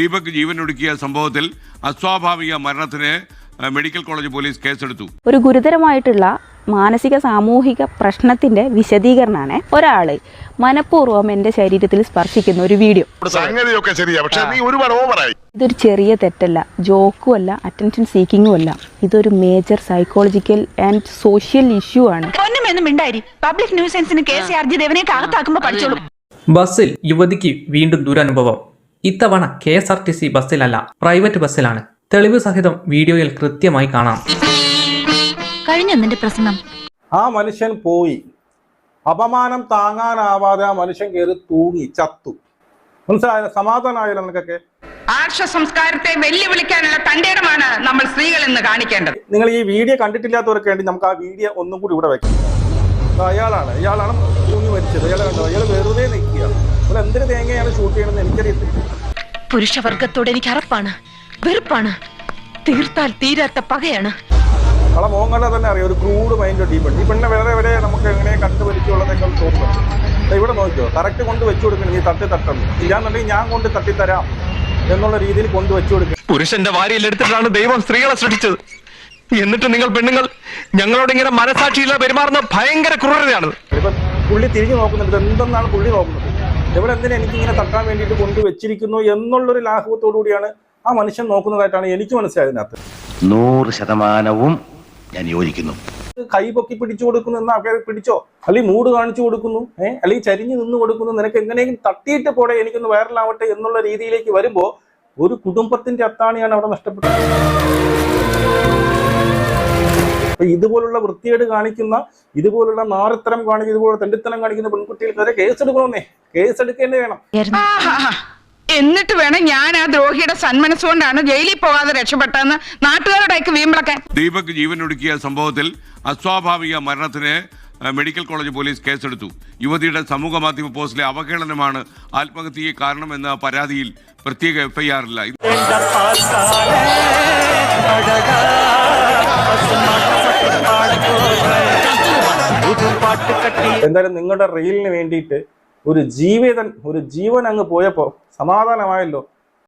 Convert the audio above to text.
ദീപക് ജീവനൊടുക്കിയ സംഭവത്തിൽ അസ്വാഭാവിക മരണത്തിന് മെഡിക്കൽ കോളേജ് പോലീസ് കേസെടുത്തു. ഒരു ഗുരുതരമായിട്ടുള്ള മാനസിക സാമൂഹിക പ്രശ്നത്തിന്റെ വിശദീകരണമാണ് ഒരാൾ മനഃപൂർവം എന്റെ ശരീരത്തിൽ സ്പർശിക്കുന്ന ഒരു വീഡിയോ. സംഗതിയൊക്കെ ശരിയാ പക്ഷെ നീ ഒരുപാട് ഓവറായി. ഇതൊരു ചെറിയ തെറ്റല്ല ജോക്കും അല്ല അറ്റൻഷൻ സീക്കിങ്ങും അല്ല. ഇതൊരു major psychological and social issue ആണ്. പബ്ലിക് ന്യൂസൻസിന് കേസ് പഠിച്ചോളൂ. ബസ്സിൽ യുവതിക്ക് വീണ്ടും ദുരനുഭവം. ഇത്തവണ K S R T C ബസ്സിലല്ല private ബസ്സിലാണ്. തെളിവ് സഹിതം വീഡിയോയിൽ കൃത്യമായി കാണാം. കഴിഞ്ഞെന്നിന്റെ പ്രശ്നം പ്രസംഗം. ആ മനുഷ്യൻ പോയി. അപമാനം താങ്ങാനാവാതെ ആ മനുഷ്യൻ കയറി തൂങ്ങി ചത്തു. മനസ്സിലായ? സമാധാനമായല്ലോ നിനക്കൊക്കെ. ആർഷ സംസ്കാരത്തെ വെല്ലുവിളിക്കാനുള്ള തന്റേടമാണ് നമ്മൾ സ്ത്രീകൾ എന്ന് കാണിക്കേണ്ടത്. നിങ്ങൾ ഈ വീഡിയോ കണ്ടിട്ടില്ലാത്തവർക്ക് വേണ്ടി നമുക്ക് ആ വീഡിയോ ഒന്നും കൂടി ഇവിടെ വെക്കാം. അയാളാണ് ഇയാളാണ്. തൂങ്ങി മരിച്ചത്. ഇയാളെ കണ്ടോ? ഇയാൾ വെറുതെ നിൽക്കുക. അപ്പോൾ എന്തിനു തേങ്ങയാണ് ഷൂട്ട് ചെയ്യണമെന്ന് എനിക്കറിയത്തില്ല. പുരുഷവർഗത്തോട് എനിക്ക് അറപ്പാണ് വെറുപ്പാണ് തീർത്താൽ തീരാത്ത പകയാണ്. അവളെ മോഹൻലാൽ തന്നെ അറിയാം ഒരു ക്രൂഡ് മൈൻഡ് ഈ പെണ്ണ്. ഈ പെണ്ണെ വേറെ എവിടെ നമുക്ക് എങ്ങനെ കണ്ടുപിടിച്ചുള്ളതൊക്കെ തോന്നുന്നു ഇവിടെ നോക്കിയോ കറക്റ്റ് കൊണ്ട് വെച്ചു കൊടുക്കണം നീ തട്ടി തട്ടണം. ഇല്ലാന്നുണ്ടെങ്കിൽ ഞാൻ കൊണ്ട് തട്ടിത്തരാം എന്നുള്ള രീതിയിൽ കൊണ്ട് വെച്ചു കൊടുക്കണം. പുരുഷന്റെ വാരിയിലെടുത്തിട്ടാണ് ദൈവം സ്ത്രീകളെ സൃഷ്ടിച്ചത്. എന്നിട്ട് നിങ്ങൾ പെണ്ണുങ്ങൾ ഞങ്ങളോട് ഇങ്ങനെ മനസാക്ഷിയില്ല പെരുമാറുന്ന ഭയങ്കര ക്രൂരതയാണ്. ഇപ്പൊ പുള്ളി തിരിഞ്ഞു നോക്കുന്നുണ്ട് എന്തെന്നാണ് പുള്ളി നോക്കുന്നത്? ഇവിടെ എന്തിനാ എനിക്ക് ഇങ്ങനെ തട്ടാൻ വേണ്ടിയിട്ട് കൊണ്ടുവച്ചിരിക്കുന്നു എന്നുള്ളൊരു ലാഘവത്തോടു കൂടിയാണ് ആ മനുഷ്യൻ നോക്കുന്നതായിട്ടാണ് എനിക്ക് മനസ്സിലായത് ഇതിനകത്ത്. നൂറ് ശതമാനവും ഞാൻ യോജിക്കുന്നു. കൈ പൊക്കി പിടിച്ചു കൊടുക്കുന്നു എന്നാ ആൾക്കാർ പിടിച്ചോ? അല്ലെങ്കിൽ മൂട് കാണിച്ചു കൊടുക്കുന്നു ഏഹ് അല്ലെങ്കിൽ ചരിഞ്ഞു നിന്ന് കൊടുക്കുന്നു നിനക്ക് എങ്ങനെയെങ്കിലും തട്ടിയിട്ട് പോടെ എനിക്കൊന്ന് വൈറലാവട്ടെ എന്നുള്ള രീതിയിലേക്ക് വരുമ്പോ ഒരു കുടുംബത്തിന്റെ അത്താണിയാണ് അവിടെ നഷ്ടപ്പെട്ടത്. അപ്പൊ ഇതുപോലുള്ള വൃത്തികേട് കാണിക്കുന്ന ഇതുപോലുള്ള നാറിത്തരം കാണിക്കുന്ന ഇതുപോലുള്ള തെണ്ടിത്തരം കാണിക്കുന്ന പെൺകുട്ടികൾക്കെതിരെ കേസെടുക്കണമെന്നേ കേസെടുക്കേണ്ടി വേണം. എന്നിട്ട് വേണം ഞാൻ ആ ദ്രോഹിയുടെ സന്മനസ്സുകൊണ്ടാണ് ജയിലിൽ പോകാതെ രക്ഷപ്പെട്ടതെന്ന് നാട്ടുകാരുടെ വീമ്പിളക്കാൻ ദീപക് ജീവനൊടുക്കിയ സംഭവത്തിൽ അസ്വാഭാവിക മരണത്തിന് മെഡിക്കൽ കോളേജ് പോലീസ് കേസെടുത്തു. യുവതിയുടെ സമൂഹ മാധ്യമ പോസ്റ്റിലെ അവഹേളനമാണ് ആത്മഹത്യയെ കാരണമെന്ന പരാതിയിൽ പ്രത്യേക എഫ്ഐആറില്ല. എന്തായാലും നിങ്ങളുടെ റീലിന് വേണ്ടിയിട്ട് ഒരു ജീവിതൻ ഒരു ജീവൻ അങ്ങ് പോയപ്പോ സമാധാനമായല്ലോ.